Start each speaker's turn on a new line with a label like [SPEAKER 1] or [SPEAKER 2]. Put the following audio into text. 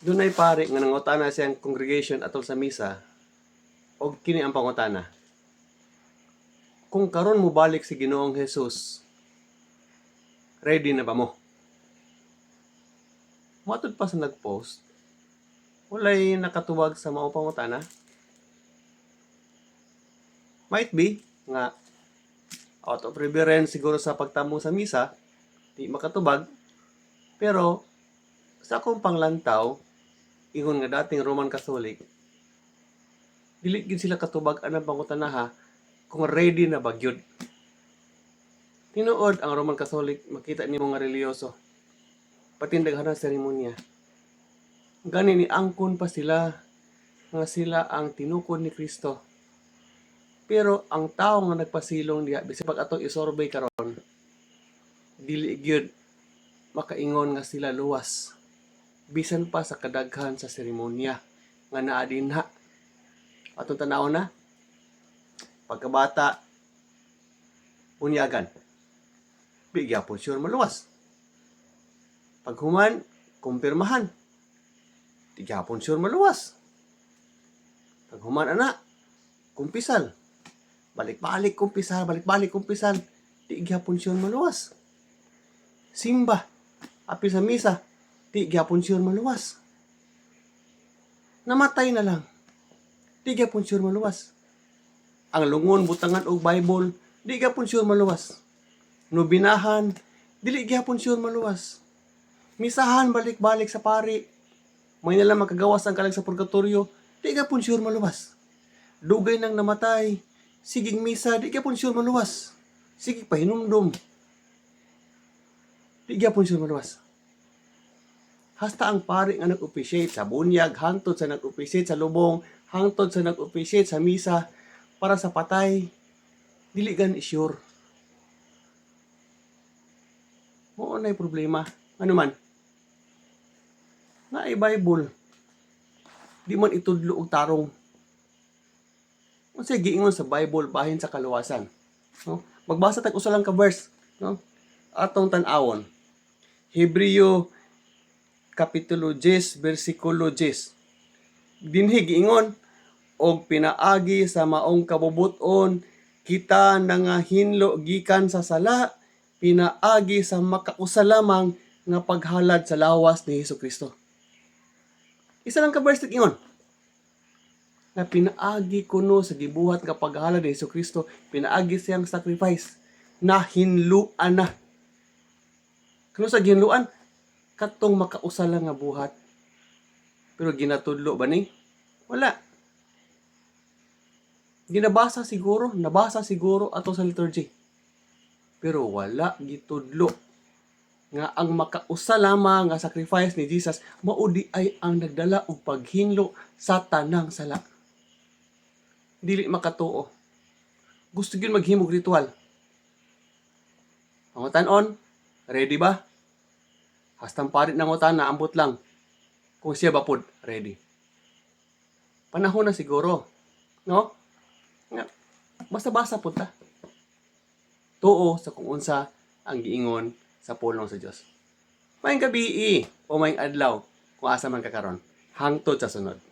[SPEAKER 1] Doon ay pare nga nangutana siyang congregation atol sa misa o kini ang pangutana. Kung karon mo balik si Ginoong Jesus, ready na ba mo? Matod pa sa nag-post, walay nakatuwag sa mao pangutana. Might be nga out of reverence siguro sa pagtamo sa misa, di makatubag, pero sa akong panglantaw, ingon nga dating Roman Catholic, dili gid sila katubag anang pangutanaha kung ready na ba gyud. Tinuod ang Roman Catholic makita nimo nga reliyoso. Patindaghan ang seremonya. Gani ni angkon pa sila nga sila ang tinukod ni Kristo. Pero ang tao nga nagpasilong diha bisag pag ato isorbay karon dili gyud makaingon nga sila luwas bisan pa sa kadaghan sa seremonya nga naa dinha atong tanaw na pagkabata unyagan bigya po sure maluwas. Paghuman kumpirmahan di gyapon sure maluwas. Paghuman ana kumpisal balik-balik kumpisal balik-balik kumpisal di gyapon sure maluwas. Simba apil sa misa di gyapon sure maluwas. Namatay na lang. Di gyapon sure maluwas. Ang lungon butangan og Bible di gyapon sure maluwas. Nubinahan dili gyapon sure maluwas. Misahan balik-balik sa pari. May nalang makagawas ang kalag sa purgatorio di gyapon sure maluwas. Dugay nang namatay. Siging misa di gyapon sure maluwas. Sige pahinumdum di gyapon sure maluwas hasta ang pari nga nag-officiate sa bunyag, hangtod sa nag-officiate sa lubong, hangtod sa nag-officiate sa misa, para sa patay, dili gan sure. Mo na problema. Ano man? Na ay Bible. Di man itudlo og tarong. Unsa giingon sa Bible bahin sa kaluwasan. No? Magbasa tag usa lang ka verse, no? Atong tan-awon. Hebreo kapitulo 10 bersikulo 10. Dinhi giingon og pinaagi sa maong kabubuton kita nangahinlo gikan sa sala pinaagi sa makausa lamang nga paghalad sa lawas ni Hesus Kristo. Isa lang ka verse ingon na pinaagi kuno sa gibuhat nga paghalad ni Hesus Kristo pinaagi siyang sacrifice na hinluan na. Kano sa ginluan? Katong makausa lang nga buhat. Pero ginatudlo ba ni? Wala. Ginabasa siguro, nabasa siguro ato sa liturgy. Pero wala gitudlo nga ang makausa lamang nga sacrifice ni Jesus maudi ay ang nagdala og paghinlo sa tanang sala. Dili makatuo. Gusto gyud maghimog ritual. Ang on, ready ba? Hastang parit ng utan na ambot lang. Kung siya ba pod ready. Panahon na siguro. No? Nga, Basta-basa po ta. Tuo sa kung unsa ang giingon sa pulong sa Dios. Maayong gabi o maayong adlaw kung asa man kakaron. Hangtod sa sunod.